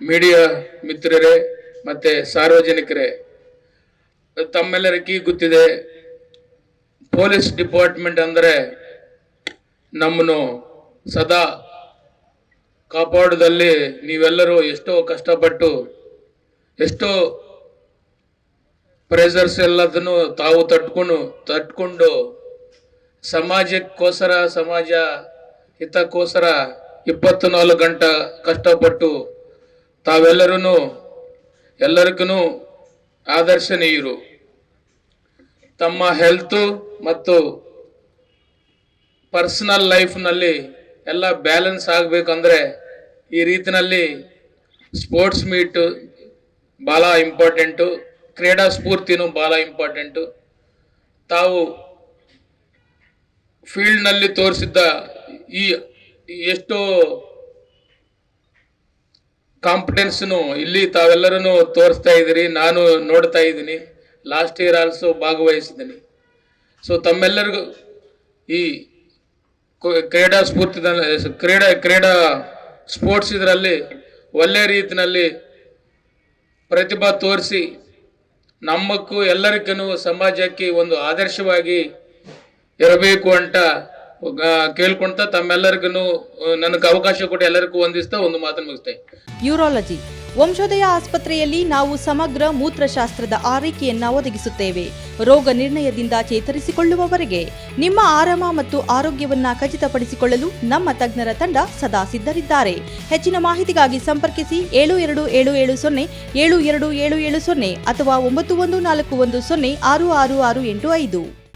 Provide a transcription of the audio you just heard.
Media ಮಿತ್ರರೇ, ಮತ್ತೆ ಸಾರ್ವಜನಿಕರೇ, ತಮ್ಮೆಲ್ಲರಿಗೂ ಗೊತ್ತಿದೆ, ಪೊಲೀಸ್ ಡಿಪಾರ್ಟ್ಮೆಂಟ್ ಅಂದರೆ ನಮ್ಮನ್ನು ಸದಾ ಕಾಪಾಡೋದಲ್ಲಿ ನೀವೆಲ್ಲರೂ ಎಷ್ಟೋ ಕಷ್ಟಪಟ್ಟು, ಎಷ್ಟೋ ಪ್ರೆಷರ್ಸ್ ಎಲ್ಲದನ್ನು ತಾವು ತಟ್ಕೊಂಡು ತಟ್ಕೊಂಡು ಸಮಾಜಕ್ಕೋಸ್ಕರ, ಸಮಾಜ ಹಿತಕ್ಕೋಸ್ಕರ ಇಪ್ಪತ್ತು ನಾಲ್ಕು ಗಂಟೆ ಕಷ್ಟಪಟ್ಟು ತಾವೆಲ್ಲರೂ ಎಲ್ಲರಿಗೂ ಆದರ್ಶನೀಯರು. ತಮ್ಮ ಹೆಲ್ತು ಮತ್ತು ಪರ್ಸನಲ್ ಲೈಫ್ನಲ್ಲಿ ಎಲ್ಲ ಬ್ಯಾಲೆನ್ಸ್ ಆಗಬೇಕಂದ್ರೆ ಈ ರೀತಿನಲ್ಲಿ ಸ್ಪೋರ್ಟ್ಸ್ ಮೀಟು ಭಾಳ ಇಂಪಾರ್ಟೆಂಟು ಕ್ರೀಡಾ ಸ್ಫೂರ್ತಿನೂ ಭಾಳ ಇಂಪಾರ್ಟೆಂಟು ತಾವು ಫೀಲ್ಡ್ನಲ್ಲಿ ತೋರಿಸಿದ್ದ ಈ ಎಷ್ಟೋ ಕಾಂಪಿಟೆನ್ಸ್ನು ಇಲ್ಲಿ ತಾವೆಲ್ಲರೂ ತೋರಿಸ್ತಾ ಇದ್ದೀರಿ, ನಾನು ನೋಡ್ತಾ ಇದ್ದೀನಿ. ಲಾಸ್ಟ್ ಇಯರ್ ಆಲ್ಸೋ ಭಾಗವಹಿಸಿದ್ದೀನಿ. ಸೊ ತಮ್ಮೆಲ್ಲರಿಗೂ ಈ ಕ್ರೀಡಾ ಸ್ಫೂರ್ತಿ ಕ್ರೀಡಾ ಕ್ರೀಡಾ ಸ್ಪೋರ್ಟ್ಸ್ ಇದರಲ್ಲಿ ಒಳ್ಳೆ ರೀತಿಯಲ್ಲಿ ಪ್ರತಿಭಾ ತೋರಿಸಿ ನಮ್ಮಕ್ಕೂ ಎಲ್ಲರಿಗೂ ಸಮಾಜಕ್ಕೆ ಒಂದು ಆದರ್ಶವಾಗಿ ಇರಬೇಕು ಅಂತ ಕೇಳ್ಕೊಂತ ತಮ್ಮೆಲ್ಲರಿಗೂ ನನಗೆ ಅವಕಾಶ ಕೊಟ್ಟು ಎಲ್ಲರಿಗೂ ವಂದಿಸ್ತಾ ಒಂದು ಮಾತನ್ನು ಮುಗಿಸ್ತೇ. ಯೂರಾಲಜಿ. ವಂಶೋದಯ ಆಸ್ಪತ್ರೆಯಲ್ಲಿ ನಾವು ಸಮಗ್ರ ಮೂತ್ರಶಾಸ್ತ್ರದ ಆರೈಕೆಯನ್ನ ಒದಗಿಸುತ್ತೇವೆ. ರೋಗ ನಿರ್ಣಯದಿಂದ ಚೇತರಿಸಿಕೊಳ್ಳುವವರೆಗೆ ನಿಮ್ಮ ಆರಾಮ ಮತ್ತು ಆರೋಗ್ಯವನ್ನ ಖಚಿತಪಡಿಸಿಕೊಳ್ಳಲು ನಮ್ಮ ತಜ್ಞರ ತಂಡ ಸದಾ ಸಿದ್ಧರಿದ್ದಾರೆ. ಹೆಚ್ಚಿನ ಮಾಹಿತಿಗಾಗಿ ಸಂಪರ್ಕಿಸಿ ಏಳು ಎರಡು ಏಳು ಏಳು ಸೊನ್ನೆ, ಏಳು ಎರಡು ಏಳು ಏಳು ಸೊನ್ನೆ ಅಥವಾ ಒಂಬತ್ತು ಒಂದು ನಾಲ್ಕು ಒಂದು ಸೊನ್ನೆ ಆರು ಆರು ಆರು ಎಂಟು ಐದು.